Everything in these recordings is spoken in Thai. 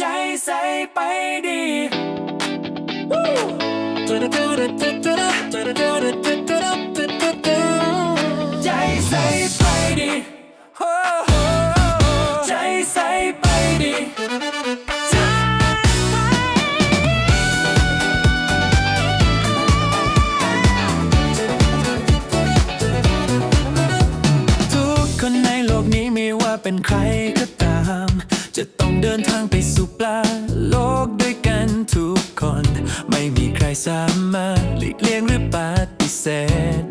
ใจใส่ไปดีใจใส่ไปดีโอ้โหใจใส่ไปดีใจทุกคนในโลกนี้ไม่ว่าเป็นใครก็ตาม จะต้องเดินทางไป สู่ปลาโลกด้วยกันทุกคน ไม่มีใครสามารถหลีกเลี่ยงหรือปฏิเสธ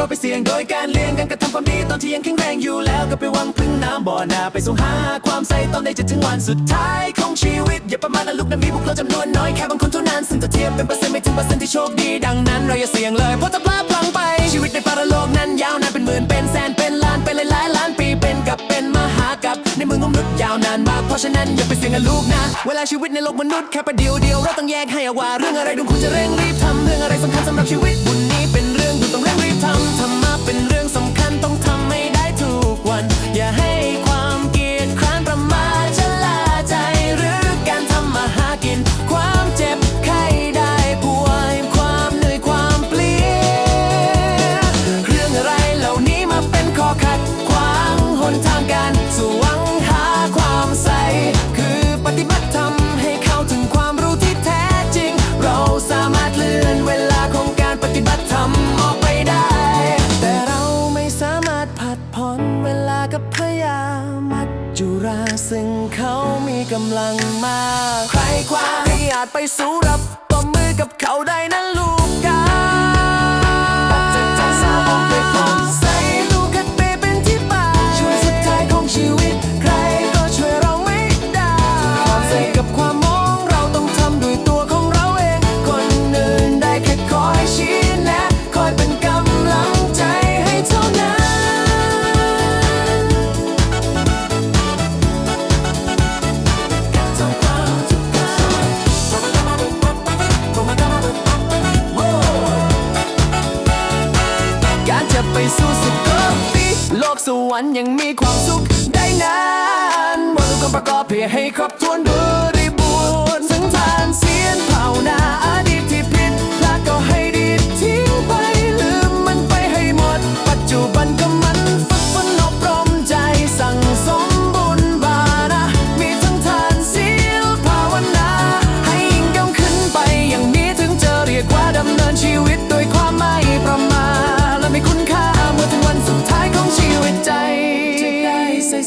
เราไปเสี่ยงโดยการเลี่ยงการกระทำความดีตอนที่ยังแข็งแรงอยู่แล้วก็ไปหวังพึ่งน้ำบ่อนาไปส่งหาความใส่ตอนได้จะถึงวันสุดท้ายของชีวิตอย่าประมาทนะลูกนะมีพวกเราจำนวนน้อยแค่บางคนเท่านั้นซึ่งถ้าเทียบเป็นเปอร์เซ็นต์ไม่ถึงเปอร์เซ็นต์ที่โชคดีดังนั้นเราอย่าเสี่ยงเลยเพราะถ้าพลาดพลั้งไป ชีวิตในปรโลกนั้นยาวนานเป็นหมื่นเป็นแสนเป็นล้านเป็นหลายๆล้านปีเป็นกับเป็นมหากับในมือของมนุษย์ยาวนานมากเพราะฉะนั้นอย่าไปเสี่ยงกับลูกนะ เวลาชีวิตในโลกมนุษย์แค่ประเดียวเดียวเราต้องแยกให้อว่าเรื่องอะไรดุงควรจะเร่งรีบทำเรื่องอะไรสำคัญสำหรับชีวิตบุญ ลากับพยามัจจุราซึ่งเขามีกำลังมาก ใครคว้าให้อาจไปสู้รับ สวรรค์ยังมีความสุขได้นานหมดทุกองค์ประกอบเพื่อให้ครบถ้วนบริบูรณ์สังทานเสียนเผานา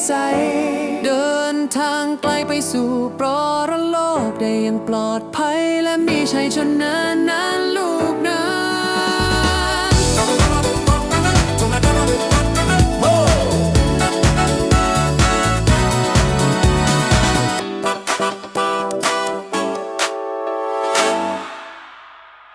ใส เดินทางไกลไปสู่ปรโลกได้อย่างปลอดภัยและมีชัยชนะนั้น